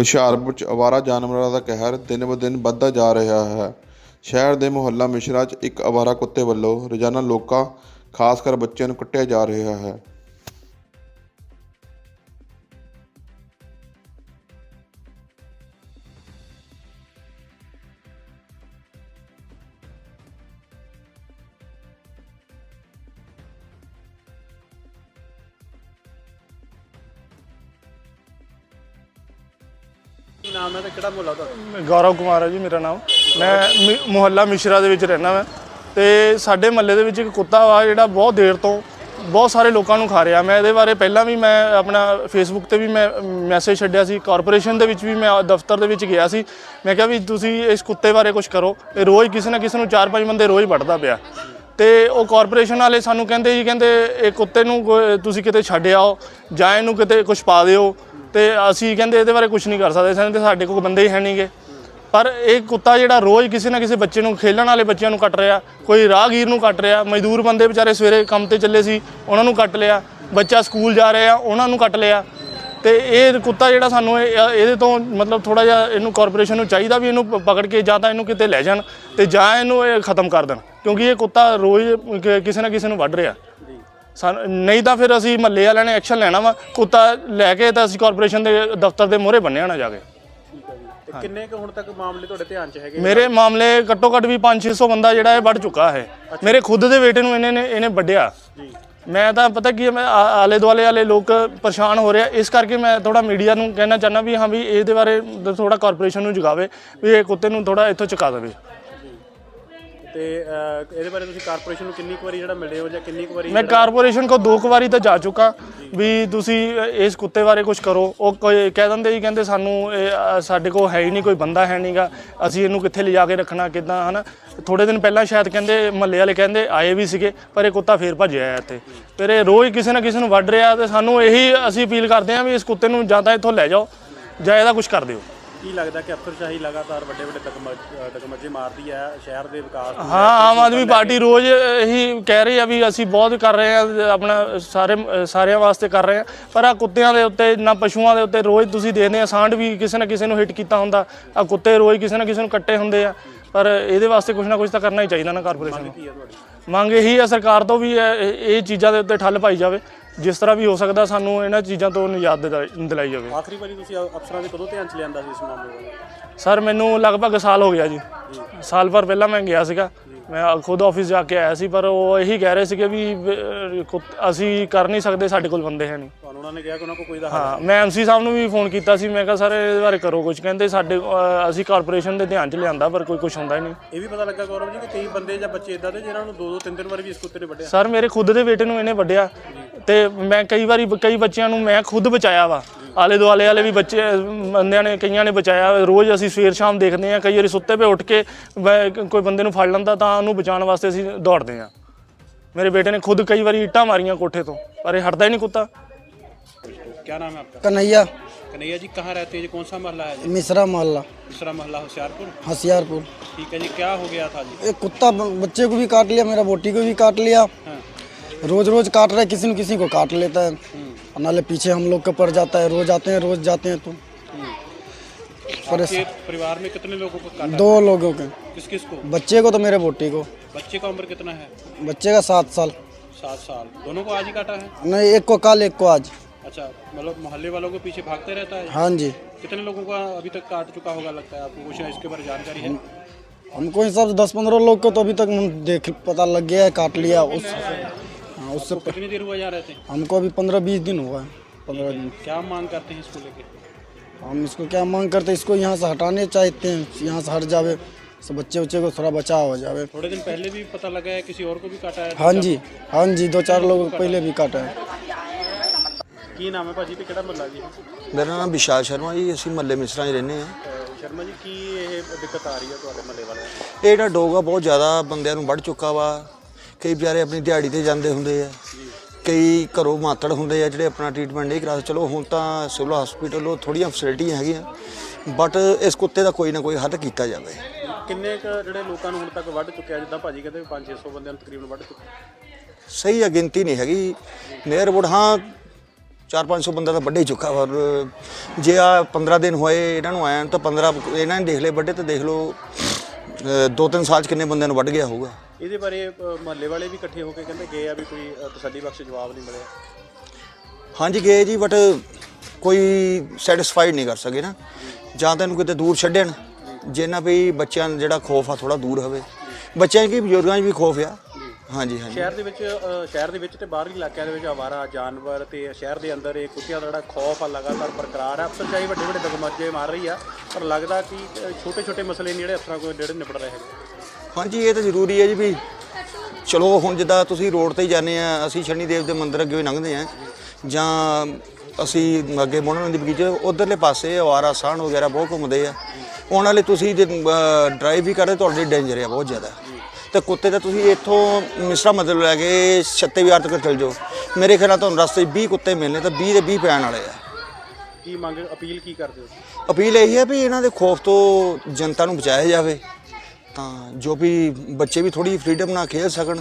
ਹੁਸ਼ਿਆਰਪੁਰ 'ਚ ਅਵਾਰਾ ਜਾਨਵਰਾਂ ਦਾ ਕਹਿਰ ਦਿਨ ਬ ਦਿਨ ਵੱਧਦਾ ਜਾ ਰਿਹਾ ਹੈ। ਸ਼ਹਿਰ ਦੇ ਮੁਹੱਲਾ ਮਿਸ਼ਰਾ 'ਚ ਇੱਕ ਅਵਾਰਾ ਕੁੱਤੇ ਵੱਲੋਂ ਰੋਜ਼ਾਨਾ ਲੋਕਾਂ, ਖਾਸ ਕਰ ਬੱਚਿਆਂ ਨੂੰ ਕੁੱਟਿਆ ਜਾ ਰਿਹਾ ਹੈ। ਨਾਮ ਹੈ ਤੇ ਕਿਹੜਾ ਮੁਹੱਲਾ ਤੁਹਾਡਾ? ਗੌਰਵ ਕੁਮਾਰ ਹੈ ਜੀ, ਮੇਰਾ ਨਾਮ। ਮੈਂ ਮਿ- ਮੁਹੱਲਾ ਮਿਸ਼ਰਾ ਦੇ ਵਿੱਚ ਰਹਿਣਾ ਮੈਂ ਤੇ ਸਾਡੇ ਮਹੱਲੇ ਦੇ ਵਿੱਚ ਇੱਕ ਕੁੱਤਾ ਵਾ, ਜਿਹੜਾ ਬਹੁਤ ਦੇਰ ਤੋਂ ਬਹੁਤ ਸਾਰੇ ਲੋਕਾਂ ਨੂੰ ਖਾ ਰਿਹਾ। ਮੈਂ ਇਹਦੇ ਬਾਰੇ ਪਹਿਲਾਂ ਵੀ ਮੈਂ ਆਪਣਾ ਫੇਸਬੁੱਕ ਤੇ ਵੀ ਮੈਂ ਮੈਸੇਜ ਛੱਡਿਆ ਸੀ। ਕਾਰਪੋਰੇਸ਼ਨ ਦੇ ਵਿੱਚ ਵੀ ਮੈਂ ਦਫ਼ਤਰ ਦੇ ਵਿੱਚ ਗਿਆ ਸੀ। ਮੈਂ ਕਿਹਾ ਵੀ ਤੁਸੀਂ ਇਸ ਕੁੱਤੇ ਬਾਰੇ ਕੁਝ ਕਰੋ। ਇਹ ਰੋਜ਼ ਕਿਸੇ ਨਾ ਕਿਸੇ ਨੂੰ ਚਾਰ ਪੰਜ ਬੰਦੇ ਰੋਜ਼ ਵੱਢਦਾ ਪਿਆ। ਤੇ ਉਹ ਕਾਰਪੋਰੇਸ਼ਨ ਵਾਲੇ ਸਾਨੂੰ ਕਹਿੰਦੇ ਜੀ, ਕਹਿੰਦੇ ਇਹ ਕੁੱਤੇ ਨੂੰ ਕੋਈ- ਤੁਸੀਂ ਕਿਤੇ ਛੱਡ ਆਓ ਜਾਂ ਇਹਨੂੰ ਕਿਤੇ ਕੁਝ ਪਾ ਦਿਓ ਤੇ ਅਸੀਂ ਕਹਿੰਦੇ ਇਹਦੇ ਬਾਰੇ ਕੁਝ ਨਹੀਂ ਕਰ ਸਕਦੇ, ਸਾਨੂੰ ਕਹਿੰਦੇ ਸਾਡੇ ਕੋਲ ਬੰਦੇ ਹੀ ਹੈ ਨਹੀਂਗੇ ਪਰ ਇਹ ਕੁੱਤਾ ਜਿਹੜਾ ਰੋਜ਼ ਕਿਸੇ ਨਾ ਕਿਸੇ ਬੱਚੇ ਨੂੰ ਖੇਲਣ ਵਾਲੇ ਬੱਚਿਆਂ ਨੂੰ ਕੱਟ ਰਿਹਾ, ਕੋਈ ਰਾਹਗੀਰ ਨੂੰ ਕੱਟ ਰਿਹਾ, ਮਜ਼ਦੂਰ ਬੰਦੇ ਵਿਚਾਰੇ ਸਵੇਰੇ ਕੰਮ ਤੇ ਚੱਲੇ ਸੀ, ਉਹਨਾਂ ਨੂੰ ਕੱਟ ਲਿਆ, ਬੱਚਾ ਸਕੂਲ ਜਾ ਰਿਹਾ, ਉਹਨਾਂ ਨੂੰ ਕੱਟ ਲਿਆ। ਤੇ ਇਹ ਕੁੱਤਾ ਜਿਹੜਾ ਸਾਨੂੰ ਇਹ- ਇਹਦੇ ਤੋਂ ਮਤਲਬ ਥੋੜਾ ਜਿਹਾ ਇਹਨੂੰ ਕਾਰਪੋਰੇਸ਼ਨ ਨੂੰ ਚਾਹੀਦਾ ਵੀ ਇਹਨੂੰ ਪਕੜ ਕੇ ਜਾਂ ਤਾਂ ਇਹਨੂੰ ਕਿਤੇ ਲੈ ਜਾਣ ਤੇ ਜਾਂ ਇਹਨੂੰ ਇਹ ਖਤਮ ਕਰ ਦੇਣ ਕਿਉਂਕਿ ਇਹ ਕੁੱਤਾ ਰੋਜ਼ ਕਿਸੇ ਨਾ ਕਿਸੇ ਨੂੰ ਵੱਢ ਰਿਹਾ। ਸਾਨੂੰ ਨਹੀਂ ਤਾਂ ਫਿਰ ਅਸੀਂ ਮਹੱਲੇ ਵਾਲਿਆਂ ਨੇ ਐਕਸ਼ਨ ਲੈਣਾ ਵਾ ਕੁੱਤਾ ਲੈ ਕੇ ਤਾਂ ਅਸੀਂ ਕਾਰਪੋਰੇਸ਼ਨ ਦੇ ਦਫ਼ਤਰ ਦੇ ਮੂਹਰੇ ਬੰਨਿਆ ਨਾ ਜਾ ਕੇ। ਕਿੰਨੇ ਕੁ ਹੁਣ ਤੱਕ ਮਾਮਲੇ ਤੁਹਾਡੇ ਧਿਆਨ 'ਚ ਹੈਗੇ ਮੇਰੇ ਮਾਮਲੇ ਘੱਟੋ ਘੱਟ ਵੀ 5-600 ਬੰਦਾ ਜਿਹੜਾ ਇਹ ਵੱਢ ਚੁੱਕਾ ਹੈ। ਮੇਰੇ ਖੁਦ ਦੇ ਬੇਟੇ ਨੂੰ ਇਹਨੇ ਇਹਨੇ ਵੱਢਿਆ। ਜੀ। ਮੈਂ ਤਾਂ ਪਤਾ ਕੀ ਹੈ, ਮੈਂ ਆ- ਆਲੇ ਦੁਆਲੇ ਵਾਲੇ ਲੋਕ ਪਰੇਸ਼ਾਨ ਹੋ ਰਹੇ ਆ। ਇਸ ਕਰਕੇ ਮੈਂ ਥੋੜਾ ਮੀਡੀਆ ਨੂੰ ਕਹਿਣਾ ਚਾਹੁੰਦਾ ਵੀ ਹਾਂ ਵੀ ਇਹਦੇ ਬਾਰੇ ਥੋੜਾ ਕਾਰਪੋਰੇਸ਼ਨ ਨੂੰ ਜਗਾਵੇ, ਵੀ ਇਹ ਕੁੱਤੇ ਨੂੰ ਥੋੜਾ ਇੱਥੋਂ ਚੁਕਾ ਦੇਵੇ। ਤੇ ਅਹ, ਇਹਦੇ ਬਾਰੇ ਤੁਸੀਂ ਕਾਰਪੋਰੇਸ਼ਨ ਨੂੰ ਕਿੰਨੀ ਕੁ ਵਾਰੀ ਜਿਹੜਾ ਮਿਲੇ ਹੋ ਜਾਂ ਕਿੰਨੀ ਕੁ ਵਾਰੀ ਮੈਂ ਕਾਰਪੋਰੇਸ਼ਨ ਕੋ ਦੋ ਕੁ ਵਾਰੀ ਤਾਂ ਜਾ ਚੁੱਕਾ ਵੀ ਤੁਸੀਂ ਇਸ ਕੁੱਤੇ ਬਾਰੇ ਕੁਝ ਕਰੋ। ਉਹ ਕੋਈ ਕਹਿ ਦਿੰਦੇ ਜੀ ਕਹਿੰਦੇ ਸਾਨੂੰ ਇਹ, ਅ, ਸਾਡੇ ਕੋਲ ਹੈ ਹੀ ਨਹੀਂ ਕੋਈ ਬੰਦਾ ਹੈ ਨਹੀਂਗਾ ਅਸੀਂ ਇਹਨੂੰ ਕਿੱਥੇ ਲਿਜਾ ਕੇ ਰੱਖਣਾ ਕਿੱਦਾਂ ਹਨਾ? ਥੋੜੇ ਦਿਨ ਪਹਿਲਾਂ ਸ਼ਾਇਦ ਕਹਿੰਦੇ ਮਹੱਲੇ ਵਾਲੇ ਕਹਿੰਦੇ ਆਏ ਵੀ ਸੀਗੇ ਪਰ ਇਹ ਕੁੱਤਾ ਫੇਰ ਭੱਜਿਆ ਹੈ ਇੱਥੇ। ਫਿਰ ਇਹ ਰੋਜ਼ ਕਿਸੇ ਨਾ ਕਿਸੇ ਨੂੰ ਵੱਢ ਰਿਹਾ ਤੇ ਸਾਨੂੰ ਇਹੀ ਅਸੀਂ ਅਪੀਲ ਕਰਦੇ ਹਾਂ ਵੀ ਇਸ ਕੁੱਤੇ ਨੂੰ ਜਾਂ ਤਾਂ ਇੱਥੋਂ ਲੈ ਜਾਓ ਜਾਂ ਇਹਦਾ ਕੁਝ ਕਰ ਦਿਓ। ਕੀ ਲੱਗਦਾ ਕਿ ਅਫਸਰਸ਼ਾਹੀ ਲਗਾਤਾਰ ਵੱਡੇ ਵੱਡੇ ਤਕਮੱਜੇ ਮਾਰਦੀ ਹੈ ਸ਼ਹਿਰ ਦੇ ਵਿਕਾਸ ਨੂੰ ਹਾਂ ਆਮ ਆਦਮੀ ਪਾਰਟੀ ਰੋਜ਼ ਇਹੀ ਕਹਿ ਰਹੀ ਆ ਵੀ ਅਸੀਂ ਬਹੁਤ ਕਰ ਰਹੇ ਆ ਆਪਣਾ ਸਾਰੇ ਸਾਰਿਆਂ ਵਾਸਤੇ ਕਰ ਰਹੇ ਆ ਪਰ ਆ ਕੁੱਤਿਆਂ ਦੇ ਉੱਤੇ ਨਾ ਪਸ਼ੂਆਂ ਦੇ ਉੱਤੇ ਰੋਜ਼ ਤੁਸੀਂ ਦੇਖਦੇ ਆ ਸਾਂਢ ਵੀ ਕਿਸੇ ਨਾ ਕਿਸੇ ਨੂੰ ਹਿੱਟ ਕੀਤਾ ਹੁੰਦਾ ਆ ਕੁੱਤੇ ਰੋਜ਼ ਕਿਸੇ ਨਾ ਕਿਸੇ ਨੂੰ ਕੱਟੇ ਹੁੰਦੇ ਆ ਪਰ ਇਹਦੇ ਵਾਸਤੇ ਕੁਝ ਨਾ ਕੁਝ ਤਾਂ ਕਰਨਾ ਹੀ ਚਾਹੀਦਾ ਨਾ ਕਾਰਪੋਰੇਸ਼ਨ ਨੂੰ ਕੀ ਹੈ ਤੁਹਾਡੀ? ਮੰਗ ਇਹੀ ਆ ਸਰਕਾਰ ਤੋਂ ਵੀ ਇਹ ਇਹ ਚੀਜ਼ਾਂ ਦੇ ਉੱਤੇ ਠੱਲ ਪਾਈ ਜਾਵੇ। ਜਿਸ ਤਰ੍ਹਾਂ ਵੀ ਹੋ ਸਕਦਾ ਸਾਨੂੰ ਇਹਨਾਂ ਚੀਜ਼ਾਂ ਤੋਂ ਨਿਜਾਤ ਦਿਲਾ- ਦਿਲਾਈ ਜਾਵੇ। ਆਖਰੀ ਵਾਰੀ ਤੁਸੀਂ ਅ- ਅਫਸਰਾਂ ਦੇ ਕਦੋਂ ਧਿਆਨ 'ਚ ਲਿਆਂਦਾ ਸੀ ਇਸ ਮਾਮਲੇ ਨੂੰ ਸਰ ਮੈਨੂੰ ਲਗਭਗ ਸਾਲ ਹੋ ਗਿਆ ਜੀ। ਸਾਲ ਭਰ ਪਹਿਲਾਂ ਮੈਂ ਗਿਆ ਸੀਗਾ। ਮੈਂ ਖੁਦ ਆਫਿਸ ਜਾ ਕੇ ਆਇਆ ਸੀ ਪਰ ਉਹ ਇਹੀ ਕਹਿ ਰਹੇ ਸੀਗੇ ਵੀ ਅਹ, ਕੁੱਤ- ਅਸੀਂ ਕਰ ਨਹੀਂ ਸਕਦੇ ਸਾਡੇ ਕੋਲ ਬੰਦੇ ਹੈ ਨਹੀਂ। ਤੁਹਾਨੂੰ ਉਹਨਾਂ ਨੇ ਕਿਹਾ ਕਿ ਉਹਨਾਂ ਕੋਲ ਕੋਈ ਦਾ ਹਾਂ ਮੈਂ ਐਮਸੀ ਸਾਹਿਬ ਨੂੰ ਵੀ ਫੋਨ ਕੀਤਾ ਸੀ। ਮੈਂ ਕਿਹਾ ਸਰ ਇਹਦੇ ਬਾਰੇ ਕਰੋ ਕੁਝ ਕਹਿੰਦੇ ਸਾਡੇ ਅਹ, ਅਸੀਂ ਕਾਰਪੋਰੇਸ਼ਨ ਦੇ ਧਿਆਨ 'ਚ ਲਿਆਂਦਾ ਪਰ ਕੋਈ ਕੁਝ ਹੁੰਦਾ ਹੀ ਨਹੀਂ। ਇਹ ਵੀ ਪਤਾ ਲੱਗਾ ਗੌਰਵ ਜੀ ਕਿ ਕਈ ਬੰਦੇ ਜਾਂ ਬੱਚੇ ਇਦਾਂ ਦੇ ਜਿਨ੍ਹਾਂ ਨੂੰ ਦੋ ਦੋ ਤਿੰਨ ਤਿੰਨ ਵਾਰੀ ਵੀ ਇਸ ਕੁੱਤੇ ਨੇ ਵੱਢਿਆ। ਸਰ ਮੇਰੇ ਖੁਦ ਦੇ ਬੇਟੇ ਨੂੰ ਇਹਨੇ ਵੱਢਿਆ। ਤੇ ਮੈਂ ਕਈ ਵਾਰੀ ਕਈ ਬੱਚਿਆਂ ਨੂੰ ਮੈਂ ਖੁਦ ਬਚਾਇਆ ਵਾ ਆਲੇ ਦੁਆਲੇ ਵਾਲੇ ਵੀ ਬੱਚੇ ਬੰਦਿਆਂ ਨੇ ਕਈਆਂ ਨੇ ਬਚਾਇਆ ਰੋਜ਼ ਅਸੀਂ ਸਵੇਰ ਸ਼ਾਮ ਦੇਖਦੇ ਆ ਕਈ ਵਾਰੀ ਸੁੱਤੇ ਪਏ ਉੱਠ ਕੇ ਵੈ- ਕੋਈ ਬੰਦੇ ਨੂੰ ਫੜ ਲੈਂਦਾ ਤਾਂ ਉਹਨੂੰ ਬਚਾਉਣ ਵਾਸਤੇ ਅਸੀਂ ਦੌੜਦੇ ਆ ਮੇਰੇ ਬੇਟੇ ਨੇ ਖੁਦ ਕਈ ਵਾਰੀ ਇੱਟਾਂ ਮਾਰੀਆਂ ਕੋਠੇ ਤੋਂ ਪਰ ਇਹ ਹਟਦਾ ਹੀ ਨਹੀਂ ਕੁੱਤਾ क्या नाम है आपका कन्हैया कन्हैया जी कहाँ रहते हैं जी कौन सा मोहल्ला है जी मिश्रा मोहल्ला दूसरा मोहल्ला होशियारपुर हसियारपुर ठीक है जी क्या हो गया था जी एक कुत्ता ब- बच्चे को भी काट लिया मेरा बोटी को भी काट लिया हाँ रोज रोज काट रहा है किसी न किसी को काट लेता है। नाले पीछे हम लोग के पड़ जाता है रोज आते हैं रोज जाते हैं तो। आपके परिवार में कितने लोगों को काटा? दो लोगों के। किस किस को? बच्चे को तो मेरे बोटी को। बच्चे का उम्र कितना है? बच्चे का सात साल। सात साल। दोनों को आज ही काटा है? नहीं एक को कल एक को आज। अच्छा मतलब मोहल्ले वालों के पीछे भागते रहता है? हाँ जी। कितने लोगों का अभी तक काट चुका होगा लगता है आपको कुछ इसके बारे जानकारी है? हमको हिसाब से दस पंद्रह लोग को तो अभी तक देख पता लग गया है काट लिया उस हाँ उससे तो कितनी देर हुआ जा रहे थे हमको अभी पंद्रह बीस दिन हुआ है पंद्रह दिन क्या मांग करते हैं इसको लेके हम इसको क्या मांग करते हैं इसको यहाँ से हटाने चाहते हैं यहाँ से हट जावे सब बच्चे बच्चे को थोड़ा बचाव हो जावे थोड़े दिन पहले भी पता लगा है किसी और को भी काटा है हाँ जी हाँ जी दो चार लोगों को पहले भी काटा है ਕੀ ਨਾਮ ਹੈ ਭਾਜੀ ਤੇ ਕਿਹੜਾ ਮੱਲਾ ਜੀ ਮੇਰਾ ਨਾਮ ਵਿਸ਼ਾਲ ਸ਼ਰਮਾ ਜੀ ਅਸੀਂ ਮੱਲੇ ਮਿਸਰਾਂ 'ਚ ਰਹਿੰਦੇ ਆ ਅਹ ਸ਼ਰਮਾ ਜੀ ਕੀ ਇਹ ਦਿੱਕਤ ਆ ਰਹੀ ਹੈ ਤੁਹਾਡੇ ਮੱਲੇ ਵਾਲਿਆਂ ਨੂੰ ਇਹ ਜਿਹੜਾ ਡੋਗ ਆ ਬਹੁਤ ਜ਼ਿਆਦਾ ਬੰਦਿਆਂ ਨੂੰ ਵੱਢ ਚੁੱਕਾ ਵਾ ਕਈ ਵਿਚਾਰੇ ਆਪਣੀ ਦਿਹਾੜੀ ਤੇ ਜਾਂਦੇ ਹੁੰਦੇ ਆ। ਕਈ ਘਰੋਂ ਮਾਤੜ ਹੁੰਦੇ ਆ ਜਿਹੜੇ ਆਪਣਾ ਟ੍ਰੀਟਮੈਂਟ ਨਹੀਂ ਕਰਾ ਚਲੋ ਹੁਣ ਤਾਂ ਸਿਵਲ ਹਸਪੀਟਲ ਉਹ ਥੋੜੀਆਂ ਫੈਸਿਲਿਟੀਆਂ ਹੈਗੀਆਂ ਬਟ ਇਸ ਕੁੱਤੇ ਦਾ ਕੋਈ ਨਾ ਕੋਈ ਹੱਲ ਕੀਤਾ ਜਾਵੇ। ਕਿੰਨੇ ਕੁ ਜਿਹੜੇ ਲੋਕਾਂ ਨੂੰ ਹੁਣ ਤੱਕ ਵੱਢ ਚੁੱਕਿਆ ਜਿੱਦਾਂ ਭਾਜੀ ਕਹਿੰਦੇ 5-600 ਬੰਦਿਆਂ ਨੂੰ ਤਕਰੀਬਨ ਵੱਢ ਚੁੱਕਿਆ ਸਹੀ ਆ ਗਿਣਤੀ ਨਹੀਂ ਹੈਗੀ। ਨੇਅਰ ਅਬਾਊਟ ਹਾਂ 4-500 ਬੰਦਾ ਤਾਂ ਵੱਢੇ ਹੀ ਚੁੱਕਾ ਔਰ ਜੇ ਆ 15 ਦਿਨ ਹੋਏ ਇਹਨਾਂ ਨੂੰ ਆਇਆ ਤਾਂ 15 ਇਹਨਾਂ ਨੇ ਦੇਖ ਲਏ ਵੱਢੇ ਤਾਂ ਦੇਖ ਲਓ। ਦੋ ਤਿੰਨ ਸਾਲ ਚ ਕਿੰਨੇ ਬੰਦਿਆਂ ਨੂੰ ਵੱਢ ਗਿਆ ਹੋਊਗਾ। ਇਹਦੇ ਬਾਰੇ ਮਹੱਲੇ ਵਾਲੇ ਵੀ ਇਕੱਠੇ ਹੋ ਕੇ ਕਹਿੰਦੇ ਗਏ ਆ ਵੀ ਕੋਈ ਤਸੱਲੀ ਬਖਸ਼ ਜਵਾਬ ਨਹੀਂ ਮਿਲਿਆ। ਹਾਂਜੀ ਗਏ ਜੀ ਬਟ ਕੋਈ ਸੈਟੀਸਫਾਈਡ ਨਹੀਂ ਕਰ ਸਕੇ ਨਾ। ਜਾਂ ਤਾਂ ਇਹਨੂੰ ਕਿਤੇ ਦੂਰ ਛੱਡਣ। ਜਿੰਨਾ ਵੀ ਬੱਚਿਆਂ ਦਾ ਜਿਹੜਾ ਖੋਫ ਆ ਥੋੜਾ ਦੂਰ ਹੋਵੇ। ਬੱਚਿਆਂ ਕੀ ਬਜ਼ੁਰਗਾਂ 'ਚ ਵੀ ਖੋਫ ਆ। ਹਾਂਜੀ ਹਾਂਜੀ। ਸ਼ਹਿਰ ਦੇ ਵਿੱਚ ਅ, ਸ਼ਹਿਰ ਦੇ ਵਿੱਚ ਤੇ ਬਾਹਰੀ ਇਲਾਕਿਆਂ ਦੇ ਵਿੱਚ ਆਵਾਰਾ ਜਾਨਵਰ ਤੇ ਸ਼ਹਿਰ ਦੇ ਅੰਦਰ ਇਹ ਕੁੱਤਿਆਂ ਦਾ ਜਿਹੜਾ ਖੌਫ ਆ ਲਗਾਤਾਰ ਬਰਕਰਾਰ ਆ। ਅਫਸਰ ਚਾਹੀ ਵੱਡੇ ਵੱਡੇ ਦਗਮੱਜੇ ਮਾਰ ਰਹੀ ਆ ਪਰ ਲੱਗਦਾ ਕਿ ਛੋਟੇ ਛੋਟੇ ਮਸਲੇ ਨੇ ਜਿਹੜੇ ਅਫਸਰਾਂ ਕੋਲ ਜਿਹੜੇ ਨਿਬੜ ਰਹੇ ਹੈਗੇ ਹਾਂਜੀ ਇਹ ਤਾਂ ਜ਼ਰੂਰੀ ਹੈ ਜੀ ਵੀ ਚਲੋ ਹੁਣ ਜਿੱਦਾਂ ਤੁਸੀਂ ਰੋਡ ਤੇ ਹੀ ਜਾਂਦੇ ਆ ਅਸੀਂ ਸ਼ਨੀ ਦੇਵ ਦੇ ਮੰਦਿਰ ਅੱਗੇ ਹੀ ਲੰਘਦੇ ਆ ਜਾਂ ਅਸੀਂ ਅੱਗੇ ਮੋਹਣਾ ਨਦੀ ਬਗੀਚੇ ਉਧਰਲੇ ਪਾਸੇ ਆਵਾਰਾ ਸਾਹਣ ਵਗੈਰਾ ਬਹੁਤ ਘੁੰਮਦੇ ਆ। ਉਹਨਾਂ ਵਾਲੇ ਤੁਸੀਂ ਜੇ ਡਰਾਈਵ ਵੀ ਕਰਦੇ ਤੁਹਾਡੇ ਡੇਂਜਰ ਆ ਬਹੁਤ ਜ਼ਿਆਦਾ। ਤੇ ਕੁੱਤੇ ਤਾਂ ਤੁਸੀਂ ਇੱਥੋਂ ਮਿਸਰਾ ਮਤਲਬ ਲੈ ਕੇ ਛੱਤੇ ਵਿਆਰ ਤੱਕ ਚਲ ਜਾਓ। ਮੇਰੇ ਖਿਆਲ ਨਾਲ ਤੁਹਾਨੂੰ ਰਸਤੇ 'ਚ 20 ਕੁੱਤੇ ਮਿਲਨੇ ਤਾਂ 20 ਦੇ 20 ਪੈਣ ਵਾਲੇ ਆ। ਕੀ ਮੰਗ ਅਪੀਲ ਕੀ ਕਰਦੇ ਹੋ ਅਪੀਲ ਇਹੀ ਹੈ ਵੀ ਇਹਨਾਂ ਦੇ ਖੌਫ ਤੋਂ ਜਨਤਾ ਨੂੰ ਬਚਾਇਆ ਜਾਵੇ। ਤਾਂ ਜੋ ਵੀ ਬੱਚੇ ਵੀ ਥੋੜੀ ਫਰੀडम ਨਾਲ ਖੇਡ ਸਕਣ।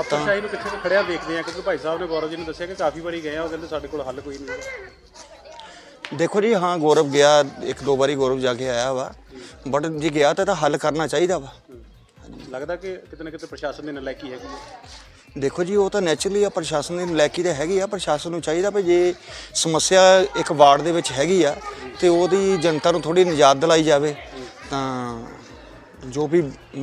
ਅਫਸਰ ਚਾਹੀ ਨੂੰ ਕਿੱਥੇ ਖੜਿਆ ਦੇਖਦੇ ਆ ਕਿਉਂਕਿ ਭਾਈ ਸਾਹਿਬ ਨੇ ਗੌਰਵ ਜੀ ਨੇ ਦੱਸਿਆ ਕਿ ਕਾਫੀ ਵਾਰੀ ਗਏ ਆ ਉਹ ਕਹਿੰਦੇ ਸਾਡੇ ਕੋਲ ਹੱਲ ਕੋਈ ਨਹੀਂ ਦੇਖੋ ਜੀ ਹਾਂ ਗੌਰਵ ਗਿਆ ਇੱਕ ਦੋ ਵਾਰੀ ਗੌਰਵ ਜਾ ਕੇ ਆਇਆ ਵਾ। ਬਟ ਜੇ ਗਿਆ ਤਾਂ ਤਾਂ ਹੱਲ ਕਰਨਾ ਚਾਹੀਦਾ ਵਾ। ਲੱਗਦਾ ਕਿ ਕਿਤੇ ਨਾ ਕਿਤੇ ਪ੍ਰਸ਼ਾਸਨ ਦੀ ਨਲਾਇਕੀ ਹੈਗੀ ਹੈ? ਦੇਖੋ ਜੀ ਉਹ ਤਾਂ ਨੈਚੁਰਲੀ ਆ ਪ੍ਰਸ਼ਾਸਨ ਦੀ ਨਲਾਇਕੀ ਤਾਂ ਹੈਗੀ ਆ ਪ੍ਰਸ਼ਾਸਨ ਨੂੰ ਚਾਹੀਦਾ ਵੀ ਜੇ ਸਮੱਸਿਆ ਇੱਕ ਵਾਰਡ ਦੇ ਵਿੱਚ ਹੈਗੀ ਆ ਤੇ ਉਹਦੀ ਜਨਤਾ ਨੂੰ ਥੋੜੀ ਨਿਜਾਤ ਦਿਲਾਈ ਜਾਵੇ ਤਾਂ ਜੋ ਵੀ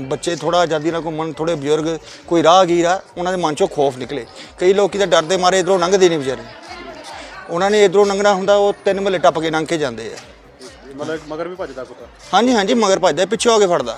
ਬੱਚੇ ਥੋੜਾ ਆਜ਼ਾਦੀ ਨਾਲ ਘੁੰਮਣ ਥੋੜੇ ਬਜ਼ੁਰਗ ਕੋਈ ਰਾਹਗੀਰ ਆ ਉਹਨਾਂ ਦੇ ਮਨ ਚੋਂ ਖੌਫ ਨਿਕਲੇ। ਕਈ ਲੋਕੀ ਤਾਂ ਡਰਦੇ ਮਾਰੇ ਇਧਰੋਂ ਲੰਘਦੇ ਨਹੀਂ ਵਿਚਾਰੇ। ਉਹਨਾਂ ਨੇ ਇਧਰੋਂ ਲੰਘਣਾ ਹੁੰਦਾ ਉਹ ਤਿੰਨ ਮਹੱਲੇ ਟੱਪ ਕੇ ਲੰਘ ਕੇ ਜਾਂਦੇ ਆ। ਮਤਲਬ ਮਗਰ ਵੀ ਭੱਜਦਾ ਕੁੱਤਾ? ਹਾਂਜੀ ਹਾਂਜੀ ਮਗਰ ਭੱਜਦਾ ਪਿੱਛੇ ਹੋ ਕੇ ਫੜਦਾ।